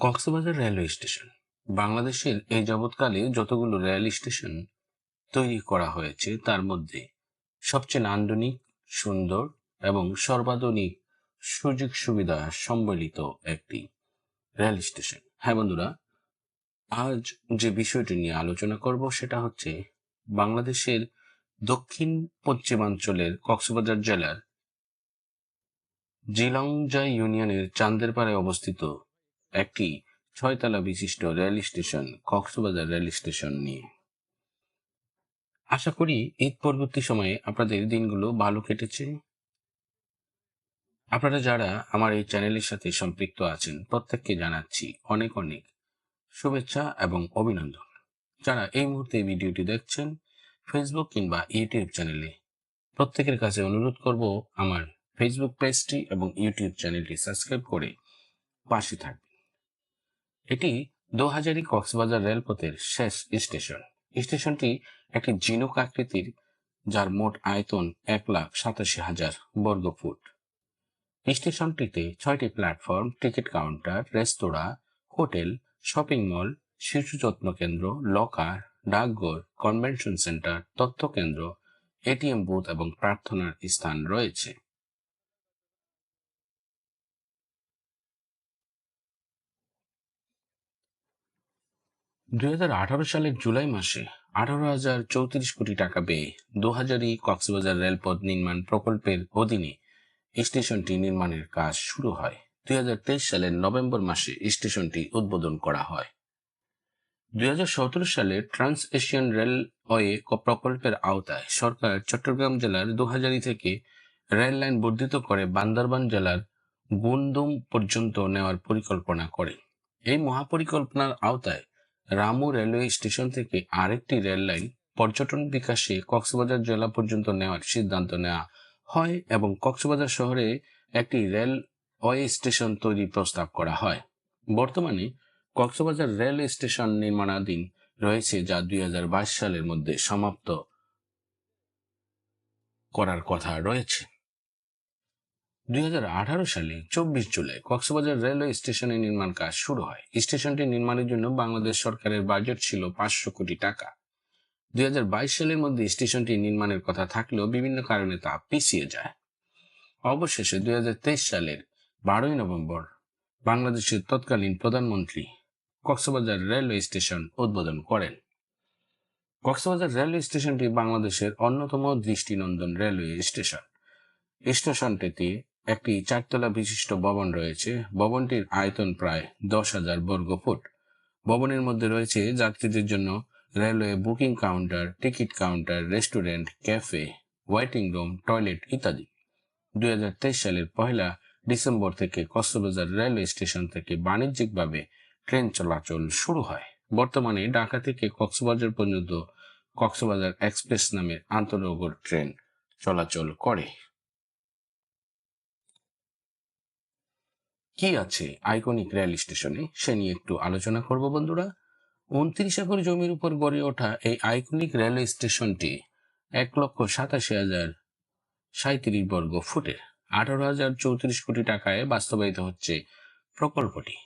Cox's Bazar railway station. বাংলাদেশের এই যাবৎকালে যতগুলো রেল স্টেশন তৈরি করা হয়েছে, তার মধ্যে সবচেয়ে নান্দনিক, সুন্দর এবং সর্বাধুনিক সুযোগ সুবিধা সম্বলিত একটি রেল স্টেশন। হ্যাঁ বন্ধুরা, আজ যে বিষয়টি নিয়ে আলোচনা করব সেটা হচ্ছে বাংলাদেশের দক্ষিণ পশ্চিমাঞ্চলের কক্সবাজার জেলার জিলংজা ইউনিয়নের চান্দেরপাড়ায় অবস্থিত একটি ছয়তলা বিশিষ্ট rail station, Cox's Bazar rail station নিয়ে। আশা করি ঈদ পরবর্তী সময়ে আপনাদের দিনগুলো ভালো কেটেছে। আপনারা যারা আমার এই চ্যানেলের সাথে সম্পৃক্ত আছেন, প্রত্যেককে জানাচ্ছি অনেক অনেক শুভেচ্ছা এবং অভিনন্দন। যারা এই মুহূর্তে ভিডিওটি দেখছেন ফেসবুক কিংবা ইউটিউব চ্যানেলে, প্রত্যেকের কাছে অনুরোধ করব আমার ফেসবুক পেজটি এবং ইউটিউব চ্যানেলটি সাবস্ক্রাইব করে পাশে থাকবে দোহাজারি কক্সবাজার রেলপথের শেষ স্টেশন। স্টেশনটি একটি জিনুক আকৃতির, যার মোট আয়তন এক লাখ সাতাশি হাজার বর্গ ফুট। স্টেশনটিতে ছয়টি platform, ticket counter, restaurant, hotel, shopping mall, শিশু যত্ন কেন্দ্র, লকার, ডাকঘর, কনভেনশন সেন্টার, তথ্য কেন্দ্র, এটিএম বুথ এবং প্রার্থনার স্থান রয়েছে। দুই হাজার আঠারো সালের জুলাই মাসে আঠারো হাজার চৌত্রিশ কোটি টাকা ব্যয়ে দু হাজারই কক্সবাজার রেলপথ নির্মাণ প্রকল্পের অধীনে স্টেশনটি নির্মাণের কাজ শুরু হয়। দুই হাজার তেইশ সালের নভেম্বর মাসে স্টেশনটি উদ্বোধন করা হয়। দুই হাজার সতেরো সালে ট্রান্স এশিয়ান রেলওয়ে প্রকল্পের আওতায় সরকার চট্টগ্রাম জেলার দুহাজারি থেকে রেল লাইন বর্ধিত করে বান্দরবান জেলার গুন্দুম পর্যন্ত নেওয়ার পরিকল্পনা করে। এই মহাপরিকল্পনার আওতায় রামু রেলওয়ে স্টেশন থেকে আরেকটি রেল লাইন পর্যটন বিকাশে কক্সবাজার জেলা পর্যন্ত নেওয়ার সিদ্ধান্ত নেওয়া হয় এবং কক্সবাজার শহরে একটি রেল ওয়ে স্টেশন তৈরি প্রস্তাব করা হয়। বর্তমানে কক্সবাজার রেল স্টেশন নির্মাণাধীন রয়েছে যা দুই হাজার বাইশ সালের মধ্যে সমাপ্ত করার কথা রয়েছে। দুই হাজার আঠারো সালে চব্বিশ জুলাই কক্সবাজার রেলওয়ে স্টেশনে নির্মাণ কাজ শুরু হয়। স্টেশনটি নির্মাণের জন্য বাংলাদেশ সরকারের বাজেট ছিল পাঁচশো কোটি টাকা। দুই সালের মধ্যে স্টেশনটি নির্মাণের কথা থাকলেও বিভিন্ন কারণে তা পিছিয়ে যায়। অবশেষে দুই হাজার তেইশ সালের বারোই নভেম্বর বাংলাদেশের তৎকালীন প্রধানমন্ত্রী কক্সবাজার রেলওয়ে স্টেশন উদ্বোধন করেন। কক্সবাজার রেলওয়ে স্টেশনটি বাংলাদেশের অন্যতম দৃষ্টিনন্দন রেলওয়ে স্টেশন। স্টেশনটিতে একটি চারতলা বিশিষ্ট ভবন রয়েছে। ভবনটির আয়তন প্রায় দশ হাজার বর্গ ফুট। ভবনের মধ্যে রয়েছে যাত্রীদের জন্য railway booking counter, ticket counter, restaurant, cafe, waiting room, toilet ইত্যাদি। দু হাজার তেইশ সালের পহেলা ডিসেম্বর থেকে কক্সবাজার রেলওয়ে স্টেশন থেকে বাণিজ্যিকভাবে ট্রেন চলাচল শুরু হয়। বর্তমানে ঢাকা থেকে কক্সবাজার পর্যন্ত কক্সবাজার এক্সপ্রেস নামের আন্তনগর ট্রেন চলাচল করে। কি আছে আইকনিক রেল স্টেশনে সে নিয়ে একটু আলোচনা করব বন্ধুরা। উনত্রিশ একর জমির উপর গড়ে ওঠা এই আইকনিক রেলওয়ে স্টেশনটি এক লক্ষ সাতাশি হাজার সাঁত্রিশ বর্গ ফুটের আঠারো হাজার চৌত্রিশ কোটি টাকায় বাস্তবায়িত হচ্ছে প্রকল্পটি।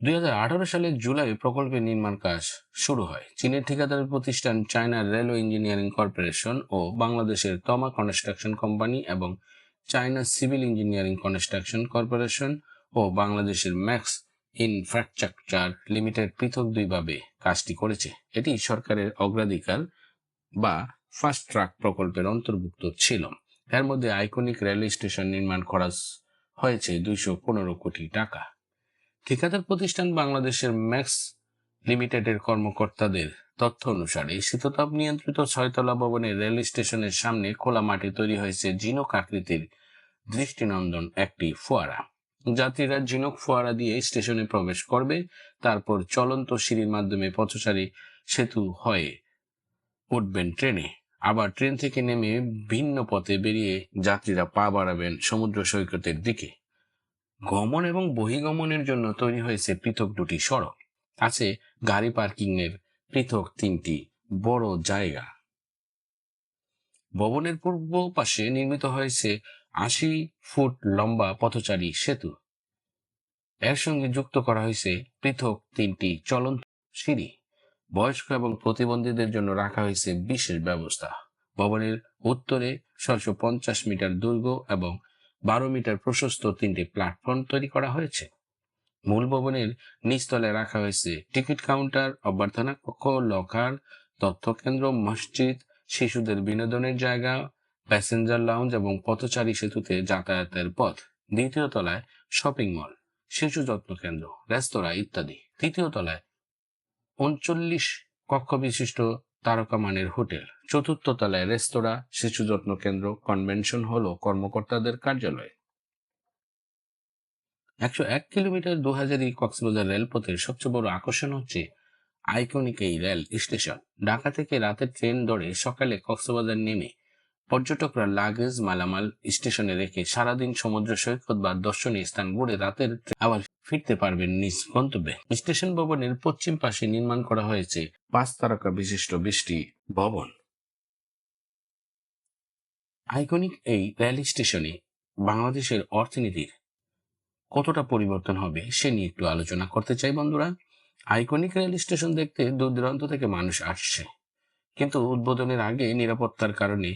দুই হাজার আঠারো সালের জুলাই প্রকল্পের নির্মাণ কাজ শুরু হয়। চীনের ঠিকাদার প্রতিষ্ঠান চায়নার রেলওয়ে ইঞ্জিনিয়ারিং কর্পোরেশন ও বাংলাদেশের তমা কনস্ট্রাকশন কোম্পানি এবং China civil engineering construction corporation ও বাংলাদেশের ম্যাক্স ইনফ্রাস্ট্রাকচার লিমিটেড পৃথক দুইভাবে কাজটি করেছে। এটি সরকারের অগ্রাধিকার বা ফাস্ট ট্রাক প্রকল্পের অন্তর্ভুক্ত ছিল। এর মধ্যে আইকনিক রেলওয়ে স্টেশন নির্মাণ খরচ হয়েছে দুইশো পনেরো কোটি টাকা। ঠিকাদার প্রতিষ্ঠান বাংলাদেশের ম্যাক্স লিমিটেডের কর্মকর্তাদের তথ্য অনুসারে, শীততাপ নিয়ন্ত্রিত ছয়তলা ভবনের রেল স্টেশনের সামনে খোলা মাঠে তৈরি হয়েছে জিনক আকৃতির দৃষ্টিনন্দন একটি ফোয়ারা। যাত্রীরা ঝিনুক ফোয়ারা দিয়ে স্টেশনে প্রবেশ করবে, তারপর চলন্ত সিঁড়ির মাধ্যমে পথচারী সেতু হয়ে উঠবেন ট্রেনে। আবার ট্রেন থেকে নেমে ভিন্ন পথে বেরিয়ে যাত্রীরা পা বাড়াবেন সমুদ্র সৈকতের দিকে। গমন এবং বহিগমনের জন্য তৈরি হয়েছে পৃথক দুটি সড়ক। আছে গাড়ি পার্কিং এর পৃথক তিনটি বড় জায়গা। ভবনের পূর্ব পাশে নির্মিত হয়েছে আশি ফুট লম্বা পথচারী সেতু। এর সঙ্গে যুক্ত করা হয়েছে পৃথক তিনটি চলন্ত সিঁড়ি। বয়স্ক এবং প্রতিবন্ধীদের জন্য রাখা হয়েছে বিশেষ ব্যবস্থা। ভবনের উত্তরে ছয়শো পঞ্চাশ মিটার দুর্গ এবং বারো মিটার প্রশস্ত তিনটি প্ল্যাটফর্ম তৈরি করা হয়েছে। মূল ভবনের নিচতলে রাখা হয়েছে টিকিট কাউন্টার, অভ্যর্থনা কক্ষ, লকার তথ্য কেন্দ্র মসজিদ, শিশুদের বিনোদনের জায়গা প্যাসেঞ্জার লাউঞ্জ এবং পথচারী সেতুতে যাতায়াতের পথ, দ্বিতীয় তলায় শপিং মল, শিশু যত্ন কেন্দ্র, রেস্তোরাঁ ইত্যাদি। তৃতীয় তলায় উনচল্লিশ কক্ষ বিশিষ্ট তারকা মানের হোটেল। চতুর্থ তলায় রেস্তোরাঁ, শিশু যত্ন কেন্দ্র, কনভেনশন হল কর্মকর্তাদের কার্যালয়। একশো এক কিলোমিটার দু হাজারি কক্সবাজার রেলপথের সবচেয়ে বড় আকর্ষণ হচ্ছে আইকনিক এই রেল স্টেশন। ঢাকা থেকে রাতের ট্রেন ধরে সকালে কক্সবাজার নেমে পর্যটকরা লাগেজ মালামাল স্টেশনে রেখে সারাদিন সমুদ্র সৈকত বা দর্শনীয় স্থান ঘুরে রাতের আবার ফিরতে পারবেন নিজ গন্তব্যে। স্টেশন ভবনের পশ্চিম পাশে নির্মাণ করা হয়েছে পাঁচ তারকা বিশিষ্ট বৃষ্টি ভবন। আইকনিক এই রেল স্টেশনে বাংলাদেশের অর্থনীতির কতটা পরিবর্তন হবে সে নিয়ে একটু আলোচনা করতে চাই বন্ধুরা। আইকনিক রেল স্টেশন দেখতে দূর দূরান্ত থেকে মানুষ আসছে। কিন্তু উদ্বোধনের আগে নিরাপত্তার কারণে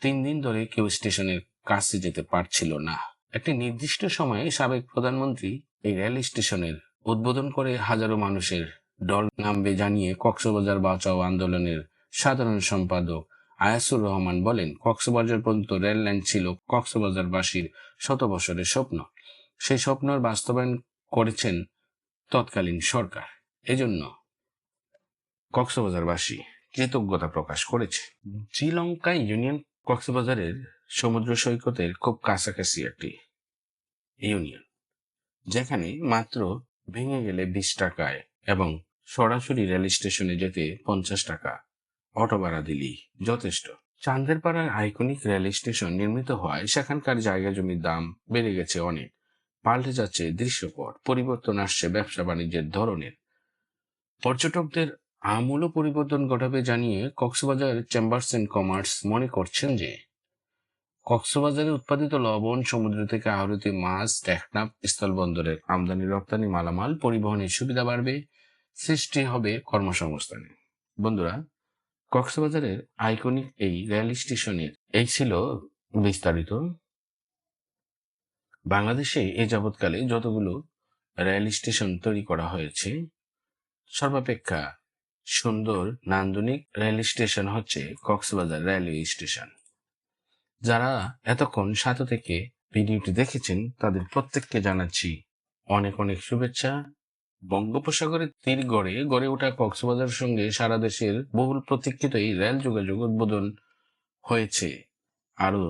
তিন দিন ধরে কেউ স্টেশনের কাছে যেতে পারছিল না। একটি নির্দিষ্ট সময়ে সাবেক প্রধানমন্ত্রী এই রেল স্টেশনের উদ্বোধন করে হাজারো মানুষের দল নামবে জানিয়ে কক্সবাজার বাঁচাও আন্দোলনের সাধারণ সম্পাদক আয়াসুর রহমান বলেন, কক্সবাজার পর্যন্ত রেল লাইন ছিল কক্সবাজারবাসীর শত বছরের স্বপ্ন। সেই স্বপ্নের বাস্তবায়ন করেছেন তৎকালীন সরকার। এজন্য কক্সবাজারবাসী কৃতজ্ঞতা প্রকাশ করেছে। শ্রীলঙ্কা ইউনিয়ন কক্সবাজারের সমুদ্র সৈকতের খুব কাছাকাছি একটি ইউনিয়ন, যেখানে মাত্র ভেঙে গেলে বিশ টাকায় এবং সরাসরি রেল স্টেশনে যেতে পঞ্চাশ টাকা অটো ভাড়া দিলেই যথেষ্ট। চান্দেরপাড়ার আইকনিক রেল স্টেশন নির্মিত হওয়ায় সেখানকার জায়গা জমির দাম বেড়ে গেছে অনেক। পাল্টে যাচ্ছে দৃশ্যপট, পরিবর্তন আসছে ব্যবসা বাণিজ্যের ধরনের। পর্যটকদের আমূল পরিবর্তন ঘটাবে জানিয়ে কক্সবাজার চেম্বার্স অ্যান্ড কমার্স মনে করছেন যে কক্সবাজারে উৎপাদিত লবণ সমুদ্র থেকে আহরিত মাছ, টেকনাফ, স্থলবন্দরের আমদানি, রপ্তানি মালামাল, পরিবহনের সুবিধা বাড়বে, সৃষ্টি হবে কর্মসংস্থানে। বন্ধুরা, কক্সবাজারের আইকনিক এই রেল স্টেশনের এই ছিল বিস্তারিত। বাংলাদেশে এ যাবৎকালে যতগুলো রেল স্টেশন তৈরি করা হয়েছে, সর্বাপেক্ষা সুন্দর নান্দনিক রেল স্টেশন হচ্ছে কক্সবাজার রেলওয়ে স্টেশন। যারা এতক্ষণ সাথে থেকে ভিডিওটি দেখেছেন, তাদের প্রত্যেককে জানাচ্ছি অনেক অনেক শুভেচ্ছা। বঙ্গোপসাগরের তীর গড়ে গড়ে ওঠা কক্সবাজার সঙ্গে সারা দেশের বহুল প্রতীক্ষিত এই রেল যোগাযোগ উদ্বোধন হয়েছে আরও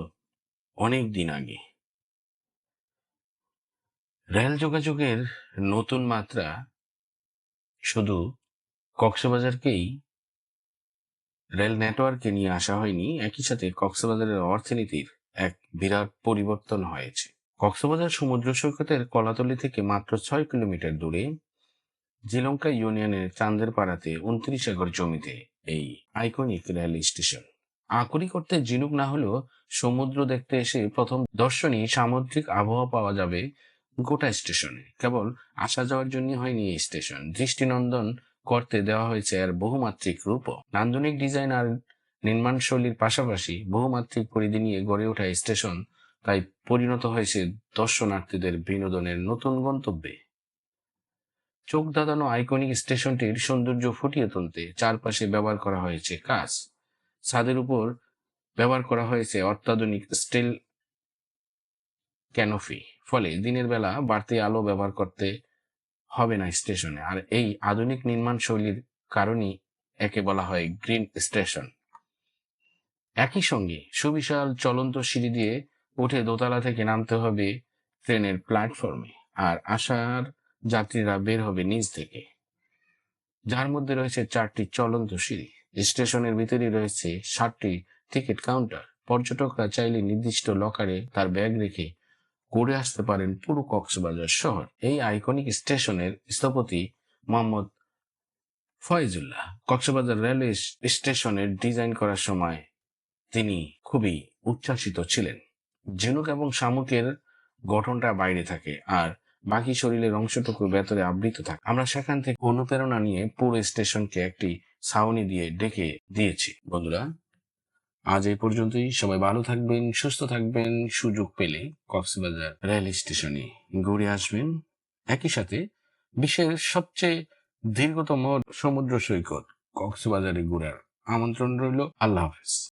অনেক দিন আগে। রেল যোগাযোগের নতুন মাত্রা শুধু কক্সবাজারকেই রেল নেটওয়ার্কে নিয়ে আসা হয়নি, একই সাথে কক্সবাজারের অর্থনীতির এক বিরাট পরিবর্তন হয়েছে। কক্সবাজার সমুদ্র সৈকতের কলাতলি থেকে মাত্র ছয় কিলোমিটার দূরে শ্রীলঙ্কা ইউনিয়নের চান্দের পাড়াতে উনত্রিশ একর জমিতে এই আইকনিক রেল স্টেশন। আকুরি করতে জিনুক না হলেও সমুদ্র দেখতে এসে প্রথম দর্শনী সামুদ্রিক আবহাওয়া পাওয়া যাবে গোটা স্টেশনে। কেবল আসা যাওয়ার জন্য হয়নি এই স্টেশন। দৃষ্টিনন্দন করতে দেওয়া হয়েছে এর বহুমাত্রিক রূপ নান্দনিক ডিজাইন আর নির্মাণ শৈলীর পাশাপাশি বহুমাত্রিক পরিধি নিয়ে গড়ে ওঠা স্টেশন তাই পরিণত হয়েছে দর্শনার্থীদের বিনোদনের নতুন গন্তব্যে। চোখ দাদানো আইকনিক স্টেশনটির সৌন্দর্য ফুটিয়ে তুলতে চারপাশে ব্যবহার করা হয়েছে কাজ ছাদের উপর ব্যবহার করা হয়েছে অত্যাধুনিক স্টিল ক্যানোফি। ফলে দিনের বেলা বাড়তি আলো ব্যবহার করতে হবে না স্টেশনে। আর এই আধুনিক নির্মাণ শৈলীর কারণেই একে বলা হয় গ্রিন স্টেশন। একই সঙ্গে সুবিশাল চলন্ত সিঁড়ি দিয়ে উঠে দোতলা থেকে নামতে হবে ট্রেনের প্ল্যাটফর্মে, আর আসার যাত্রীরা বের হবে নিচ থেকে। যার মধ্যে রয়েছে চারটি চলন্ত সিঁড়ি, স্টেশনের ভিতরে রয়েছে ষাটটি টিকিট কাউন্টার। পর্যটকরা চাইলে নির্দিষ্ট লকারে তার ব্যাগ রেখে ঘুরে আসতে পারেন পুরো কক্সবাজার শহর। এই আইকনিক স্টেশনের স্থপতি মোহাম্মদ ফয়জুল্লাহ। কক্সবাজার রেলওয়ে স্টেশনের ডিজাইন করার সময় তিনি খুবই উচ্ছ্বাসিত ছিলেন। ঝিনুক এবং শামুকের গঠনটা বাইরে থাকে আর বাকি শরীরের অংশটুকু ভেতরে আবৃত থাকে। আমরা সেখান থেকে অনুপ্রেরণা নিয়ে পুরো স্টেশনকে একটি ছাউনি দিয়ে ডেকে দিয়েছি। বন্ধুরা আজ এই পর্যন্তই। সবাই ভালো থাকবেন, সুস্থ থাকবেন। সুযোগ পেলে কক্সবাজার রেল স্টেশনে ঘুরে আসবেন। একই সাথে বিশ্বের সবচেয়ে দীর্ঘতম সমুদ্র সৈকত কক্সবাজারে ঘোরার আমন্ত্রণ রইল। আল্লাহ হাফেজ।